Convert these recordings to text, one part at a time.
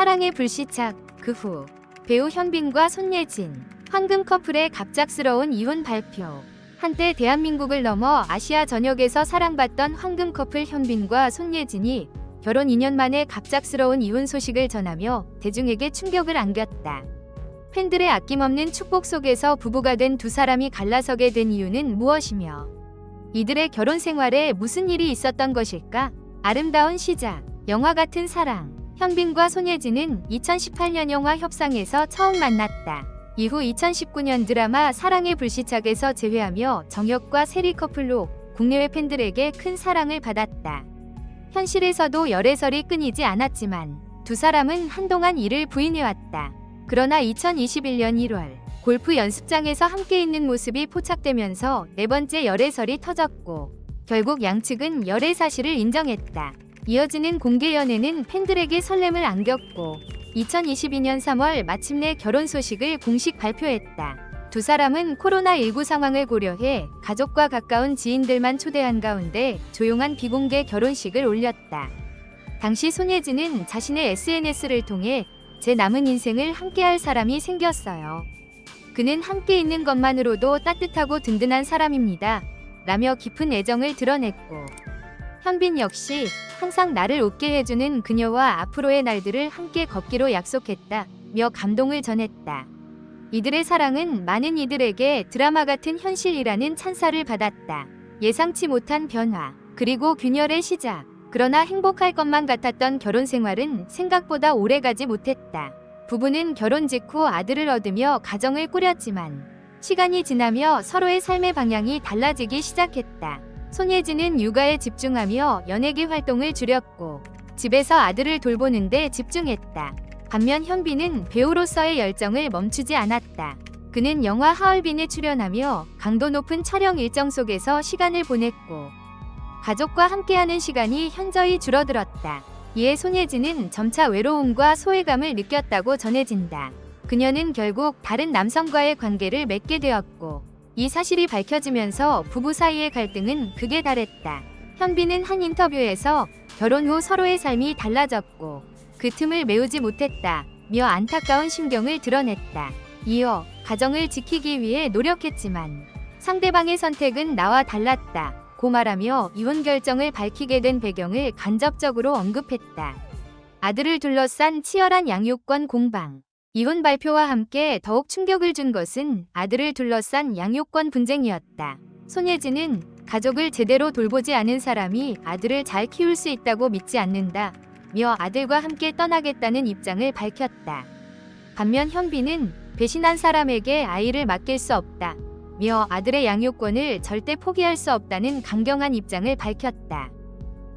사랑의 불시착 그 후 배우 현빈과 손예진 황금 커플의 갑작스러운 이혼 발표 한때 대한민국을 넘어 아시아 전역에서 사랑받던 황금 커플 현빈과 손예진이 결혼 2년 만에 갑작스러운 이혼 소식을 전하며 대중에게 충격을 안겼다. 팬들의 아낌없는 축복 속에서 부부가 된 두 사람이 갈라서게 된 이유는 무엇이며 이들의 결혼 생활에 무슨 일이 있었던 것일까? 아름다운 시작, 영화 같은 사랑. 현빈과 손예진은 2018년 영화 협상에서 처음 만났다. 이후 2019년 드라마 사랑의 불시착에서 재회하며 정혁과 세리 커플로 국내외 팬들에게 큰 사랑을 받았다. 현실에서도 열애설이 끊이지 않았지만 두 사람은 한동안 이를 부인해왔다. 그러나 2021년 1월 골프 연습장에서 함께 있는 모습이 포착되면서 네 번째 열애설이 터졌고 결국 양측은 열애 사실을 인정했다. 이어지는 공개 연애는 팬들에게 설렘을 안겼고 2022년 3월 마침내 결혼 소식을 공식 발표했다. 두 사람은 코로나19 상황을 고려해 가족과 가까운 지인들만 초대한 가운데 조용한 비공개 결혼식을 올렸다. 당시 손예진은 자신의 SNS를 통해 제 남은 인생을 함께할 사람이 생겼어요. 그는 함께 있는 것만으로도 따뜻하고 든든한 사람입니다. 라며 깊은 애정을 드러냈고 현빈 역시 항상 나를 웃게 해주는 그녀와 앞으로의 날들을 함께 걷기로 약속했다. 며 감동을 전했다. 이들의 사랑은 많은 이들에게 드라마 같은 현실이라는 찬사를 받았다. 예상치 못한 변화, 그리고 균열의 시작. 그러나 행복할 것만 같았던 결혼 생활은 생각보다 오래 가지 못했다. 부부는 결혼 직후 아들을 얻으며 가정을 꾸렸지만 시간이 지나며 서로의 삶의 방향이 달라지기 시작했다. 손예진은 육아에 집중하며 연예계 활동을 줄였고 집에서 아들을 돌보는 데 집중했다. 반면 현빈은 배우로서의 열정을 멈추지 않았다. 그는 영화 하얼빈에 출연하며 강도 높은 촬영 일정 속에서 시간을 보냈고 가족과 함께하는 시간이 현저히 줄어들었다. 이에 손예진은 점차 외로움과 소외감을 느꼈다고 전해진다. 그녀는 결국 다른 남성과의 관계를 맺게 되었고 이 사실이 밝혀지면서 부부 사이의 갈등은 극에 달했다. 현빈은 한 인터뷰에서 결혼 후 서로의 삶이 달라졌고 그 틈을 메우지 못했다. 며 안타까운 심경을 드러냈다. 이어 가정을 지키기 위해 노력했지만 상대방의 선택은 나와 달랐다. 고 말하며 이혼 결정을 밝히게 된 배경을 간접적으로 언급했다. 아들을 둘러싼 치열한 양육권 공방. 이혼 발표와 함께 더욱 충격을 준 것은 아들을 둘러싼 양육권 분쟁이었다. 손예진은 가족을 제대로 돌보지 않은 사람이 아들을 잘 키울 수 있다고 믿지 않는다. 며 아들과 함께 떠나겠다는 입장을 밝혔다. 반면 현빈은 배신한 사람에게 아이를 맡길 수 없다. 며 아들의 양육권을 절대 포기할 수 없다는 강경한 입장을 밝혔다.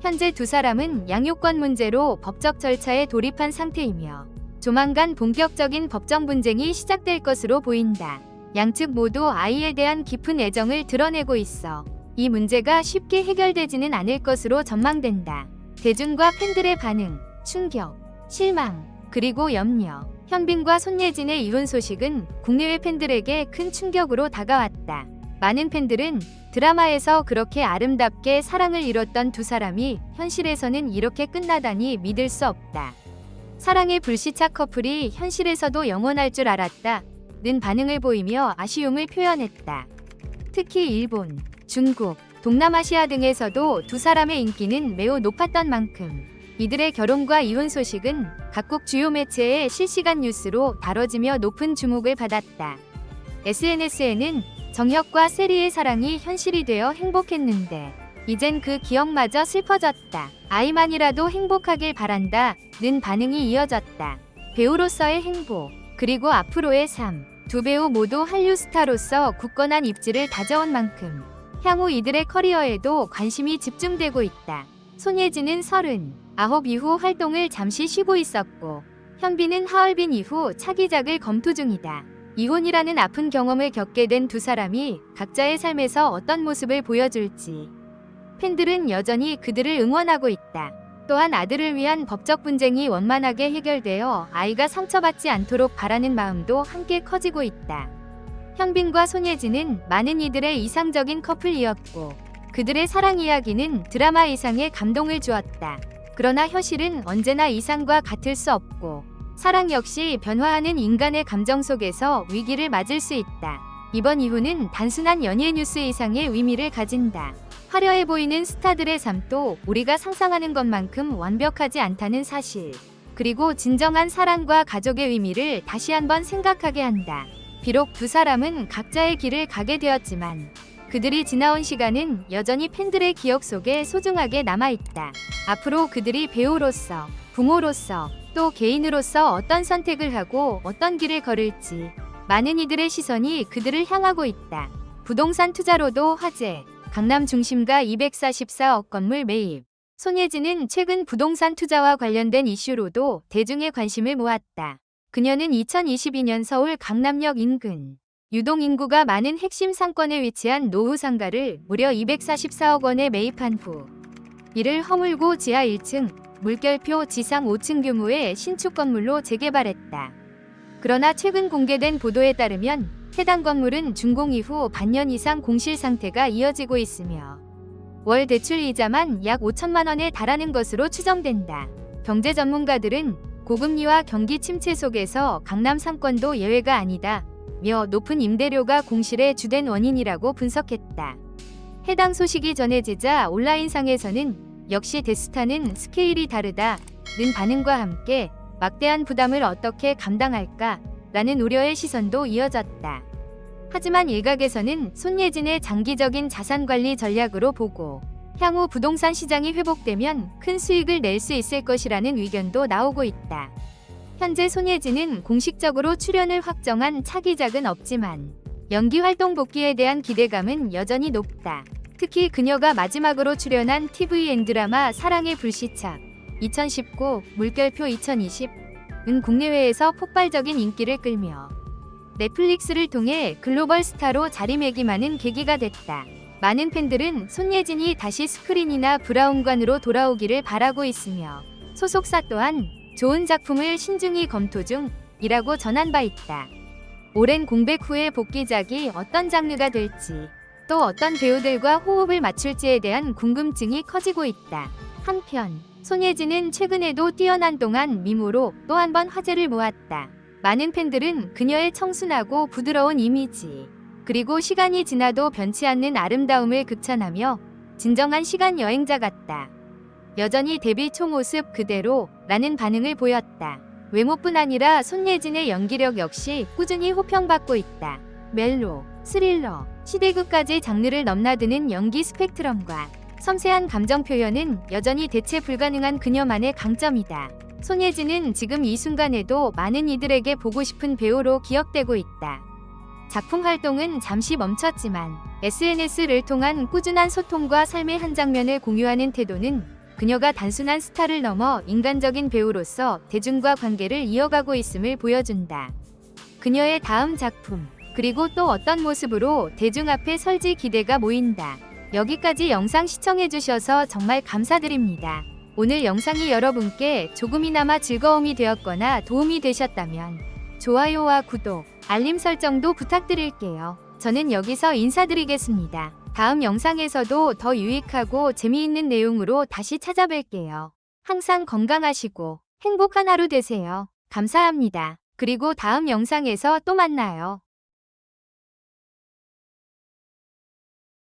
현재 두 사람은 양육권 문제로 법적 절차에 돌입한 상태이며 조만간 본격적인 법정 분쟁이 시작될 것으로 보인다. 양측 모두 아이에 대한 깊은 애정을 드러내고 있어 이 문제가 쉽게 해결되지는 않을 것으로 전망된다. 대중과 팬들의 반응, 충격, 실망, 그리고 염려. 현빈과 손예진의 이혼 소식은 국내외 팬들에게 큰 충격으로 다가왔다. 많은 팬들은 드라마에서 그렇게 아름답게 사랑을 이뤘던 두 사람이 현실에서는 이렇게 끝나다니 믿을 수 없다. 사랑의 불시착 커플이 현실에서도 영원할 줄 알았다. 는 반응을 보이며 아쉬움을 표현했다. 특히 일본, 중국, 동남아시아 등에서도 두 사람의 인기는 매우 높았던 만큼 이들의 결혼과 이혼 소식은 각국 주요 매체의 실시간 뉴스로 다뤄지며 높은 주목을 받았다. SNS에는 정혁과 세리의 사랑이 현실이 되어 행복했는데 이젠 그 기억마저 슬퍼졌다. 아이만이라도 행복하길 바란다. 는 반응이 이어졌다. 배우로서의 행복, 그리고 앞으로의 삶. 두 배우 모두 한류 스타로서 굳건한 입지를 다져온 만큼 향후 이들의 커리어에도 관심이 집중되고 있다. 손예진은 서른, 아홉 이후 활동을 잠시 쉬고 있었고 현빈은 하얼빈 이후 차기작을 검토 중이다. 이혼이라는 아픈 경험을 겪게 된 두 사람이 각자의 삶에서 어떤 모습을 보여줄지 팬들은 여전히 그들을 응원하고 있다. 또한 아들을 위한 법적 분쟁이 원만하게 해결되어 아이가 상처받지 않도록 바라는 마음도 함께 커지고 있다. 현빈과 손예진은 많은 이들의 이상적인 커플이었고 그들의 사랑 이야기는 드라마 이상의 감동을 주었다. 그러나 현실은 언제나 이상과 같을 수 없고 사랑 역시 변화하는 인간의 감정 속에서 위기를 맞을 수 있다. 이번 이후는 단순한 연예 뉴스 이상의 의미를 가진다. 화려해 보이는 스타들의 삶도 우리가 상상하는 것만큼 완벽하지 않다는 사실. 그리고 진정한 사랑과 가족의 의미를 다시 한번 생각하게 한다. 비록 두 사람은 각자의 길을 가게 되었지만 그들이 지나온 시간은 여전히 팬들의 기억 속에 소중하게 남아있다. 앞으로 그들이 배우로서, 부모로서, 또 개인으로서 어떤 선택을 하고 어떤 길을 걸을지 많은 이들의 시선이 그들을 향하고 있다. 부동산 투자로도 화제, 강남 중심가 244억 건물 매입. 손예진은 최근 부동산 투자와 관련된 이슈로도 대중의 관심을 모았다. 그녀는 2022년 서울 강남역 인근 유동 인구가 많은 핵심 상권에 위치한 노후 상가를 무려 244억 원에 매입한 후 이를 허물고 지하 1층, 물결표 지상 5층 규모의 신축 건물로 재개발했다. 그러나 최근 공개된 보도에 따르면 해당 건물은 준공 이후 반년 이상 공실 상태가 이어지고 있으며 월 대출 이자만 약 5천만 원에 달하는 것으로 추정된다. 경제 전문가들은 고금리와 경기 침체 속에서 강남 상권도 예외가 아니다. 며 높은 임대료가 공실의 주된 원인이라고 분석했다. 해당 소식이 전해지자 온라인상에서는 역시 데스타는 스케일이 다르다. 는 반응과 함께 막대한 부담을 어떻게 감당할까? 라는 우려의 시선도 이어졌다. 하지만 일각에서는 손예진의 장기적인 자산 관리 전략으로 보고 향후 부동산 시장이 회복되면 큰 수익을 낼 수 있을 것이라는 의견도 나오고 있다. 현재 손예진은 공식적으로 출연을 확정한 차기작은 없지만 연기 활동 복귀에 대한 기대감은 여전히 높다. 특히 그녀가 마지막으로 출연한 TVN 드라마 사랑의 불시착 2019 물결표 2020 은 국내외에서 폭발적인 인기를 끌며 넷플릭스를 통해 글로벌 스타로 자리매김하는 계기가 됐다. 많은 팬들은 손예진이 다시 스크린이나 브라운관으로 돌아오기를 바라고 있으며 소속사 또한 좋은 작품을 신중히 검토 중이라고 전한 바 있다. 오랜 공백 후의 복귀작이 어떤 장르가 될지 또 어떤 배우들과 호흡을 맞출지에 대한 궁금증이 커지고 있다. 한편 손예진은 최근에도 뛰어난 동안 미모로 또 한 번 화제를 모았다. 많은 팬들은 그녀의 청순하고 부드러운 이미지 그리고 시간이 지나도 변치 않는 아름다움을 극찬하며 진정한 시간 여행자 같다. 여전히 데뷔 초 모습 그대로 라는 반응을 보였다. 외모뿐 아니라 손예진의 연기력 역시 꾸준히 호평받고 있다. 멜로, 스릴러, 시대극까지 장르를 넘나드는 연기 스펙트럼과 섬세한 감정 표현은 여전히 대체 불가능한 그녀만의 강점이다. 손예진은 지금 이 순간에도 많은 이들에게 보고 싶은 배우로 기억되고 있다. 작품 활동은 잠시 멈췄지만 SNS를 통한 꾸준한 소통과 삶의 한 장면을 공유하는 태도는 그녀가 단순한 스타를 넘어 인간적인 배우로서 대중과 관계를 이어가고 있음을 보여준다. 그녀의 다음 작품, 그리고 또 어떤 모습으로 대중 앞에 설지 기대가 모인다. 여기까지 영상 시청해주셔서 정말 감사드립니다. 오늘 영상이 여러분께 조금이나마 즐거움이 되었거나 도움이 되셨다면 좋아요와 구독, 알림 설정도 부탁드릴게요. 저는 여기서 인사드리겠습니다. 다음 영상에서도 더 유익하고 재미있는 내용으로 다시 찾아뵐게요. 항상 건강하시고 행복한 하루 되세요. 감사합니다. 그리고 다음 영상에서 또 만나요.